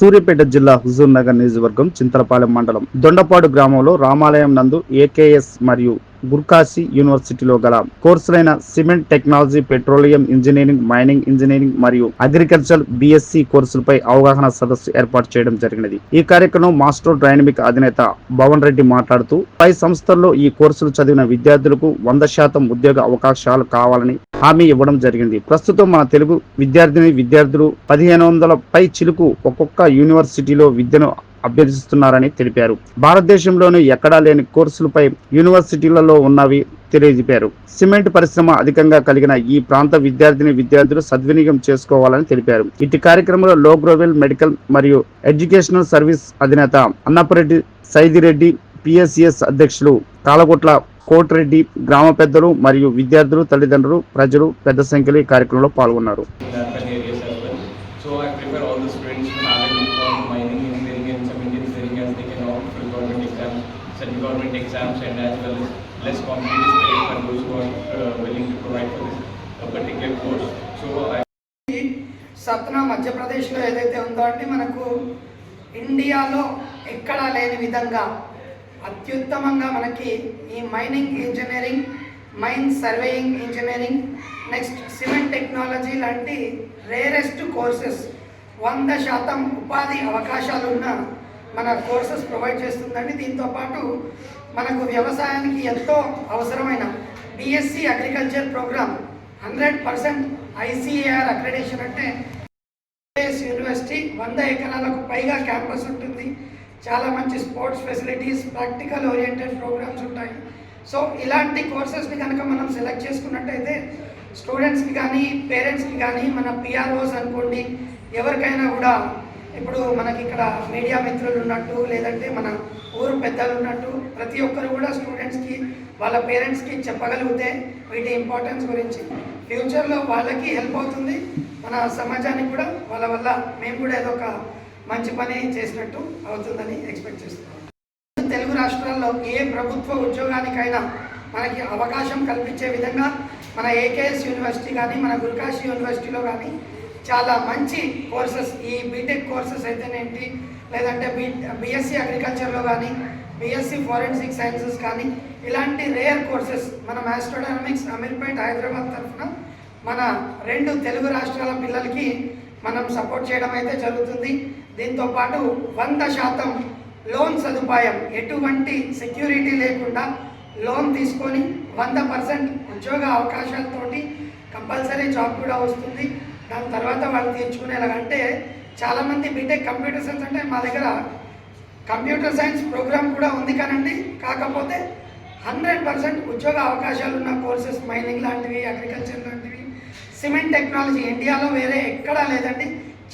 సూర్యాపేట జిల్లా హుజూర్ నగర్ నియోజకవర్గం చింతలపాలెం మండలం దొండపాడు గ్రామంలో రామాలయం నందు ఏకేఎస్ మరియు గుర్కాశీ యూనివర్సిటీలో గల కోర్సులైన cement technology petroleum engineering mining engineering మరియు అగ్రికల్చర్ బిఎస్సి కోర్సులపై అవగాహన సదస్సు ఏర్పాటు చేయడం జరిగినది. ఈ కార్యక్రమం మాస్టర్ డైనమిక్ అధినేత భవన్ రెడ్డి మాట్లాడుతూ పై సంస్థల్లో ఈ కోర్సులు చదివిన విద్యార్థులకు వంద శాతం ఉద్యోగ అవకాశాలు కావాలని హామీ ఇవ్వడం జరిగింది. ప్రస్తుతం మన తెలుగు విద్యార్థిని విద్యార్థులు పదిహేను వందల పై చిలుకు ఒక్కొక్క యూనివర్సిటీలో విద్యను అభ్యర్థిస్తున్నారని తెలిపారు. భారతదేశంలోని ఎక్కడా లేని కోర్సులపై యూనివర్సిటీలలో ఉన్నవి తెలియజెప్పారు సిమెంట్ పరిశ్రమ అధికంగా కలిగిన ఈ ప్రాంత విద్యార్థిని విద్యార్థులు సద్వినియోగం చేసుకోవాలని తెలిపారు. ఇటు కార్యక్రమంలో లోగ్రోవెల్ మెడికల్ మరియు ఎడ్యుకేషనల్ సర్వీస్ అధినేత అన్నపరెడ్డి సైదిరెడ్డి పిఎస్సిఎస్ అధ్యక్షులు కాలగొట్ల కోటిరెడ్డి గ్రామ పెద్దలు మరియు విద్యార్థులు తల్లిదండ్రులు ప్రజలు పెద్ద సంఖ్యలో ఈ కార్యక్రమంలో పాల్గొన్నారు. సత్నా మధ్యప్రదేశ్లో ఏదైతే ఉందో అంటే మనకు ఇండియాలో ఎక్కడా లేని విధంగా అత్యుత్తమంగా మనకి ఈ mining engineering mine surveying engineering next cement technology లాంటి రేరెస్ట్ కోర్సెస్ వంద శాతం ఉపాధి అవకాశాలు ఉన్న మన కోర్సెస్ ప్రొవైడ్ చేస్తుందండి. దీంతో పాటు మనకు వ్యవసాయానికి ఎంతో అవసరమైన BSc agriculture programme hundred percent ICAR accreditation అంటే యూనివర్సిటీ వంద ఎకరాలకు పైగా క్యాంపస్ ఉంటుంది. చాలా మంచి sports facilities practical oriented programmes ఉంటాయి. సో ఇలాంటి కోర్సెస్ని కనుక మనం సెలెక్ట్ చేసుకున్నట్టయితే స్టూడెంట్స్కి కానీ పేరెంట్స్కి కానీ మన పిఆర్ఓస్ అనుకోండి ఎవరికైనా కూడా ఇప్పుడు మనకి ఇక్కడ మీడియా మిత్రులు ఉన్నట్టు లేదంటే మన ఊరు పెద్దలు ఉన్నట్టు ప్రతి ఒక్కరు కూడా స్టూడెంట్స్కి వాళ్ళ పేరెంట్స్కి చెప్పగలిగితే వీటి ఇంపార్టెన్స్ గురించి. ఫ్యూచర్లో వాళ్ళకి హెల్ప్ అవుతుంది. మన సమాజానికి కూడా వాళ్ళ వల్ల మేము కూడా ఏదో ఒక మంచి పని చేసినట్టు అవుతుందని ఎక్స్పెక్ట్ చేస్తున్నాం. తెలుగు రాష్ట్రాల్లో ఏ ప్రభుత్వ ఉద్యోగానికైనా మనకి అవకాశం కల్పించే విధంగా మన ఏకేఎస్ యూనివర్సిటీ కానీ మన గురుకాశీ యూనివర్సిటీలో కానీ చాలా మంచి కోర్సెస్ ఈ బీటెక్ కోర్సెస్ అయితేనేంటి లేదంటే బీ బీఎస్సీ అగ్రికల్చర్లో కానీ బీఎస్సీ ఫారెన్సిక్ సైన్సెస్ కానీ ఇలాంటి రేర్ కోర్సెస్ మన మ్యాస్ట్రోడైనమిక్స్ అమీర్పేట్ హైదరాబాద్ తరఫున మన రెండు తెలుగు రాష్ట్రాల పిల్లలకి మనం సపోర్ట్ చేయడం అయితే జరుగుతుంది. దీంతో పాటు వంద శాతం లోన్ సదుపాయం ఎటువంటి సెక్యూరిటీ లేకుండా లోన్ తీసుకొని వంద పర్సెంట్ ఉద్యోగ అవకాశాలతోటి కంపల్సరీ జాబ్ కూడా వస్తుంది. దాని తర్వాత వాళ్ళు తీర్చుకునేలాగా అంటే చాలామంది బీటెక్ కంప్యూటర్ సైన్స్ అంటే మా దగ్గర కంప్యూటర్ సైన్స్ ప్రోగ్రామ్ కూడా ఉంది కానండి. కాకపోతే హండ్రెడ్ పర్సెంట్ ఉద్యోగ అవకాశాలు ఉన్న కోర్సెస్ మైనింగ్ లాంటివి అగ్రికల్చర్ లాంటివి సిమెంట్ టెక్నాలజీ ఇండియాలో వేరే ఎక్కడా లేదండి.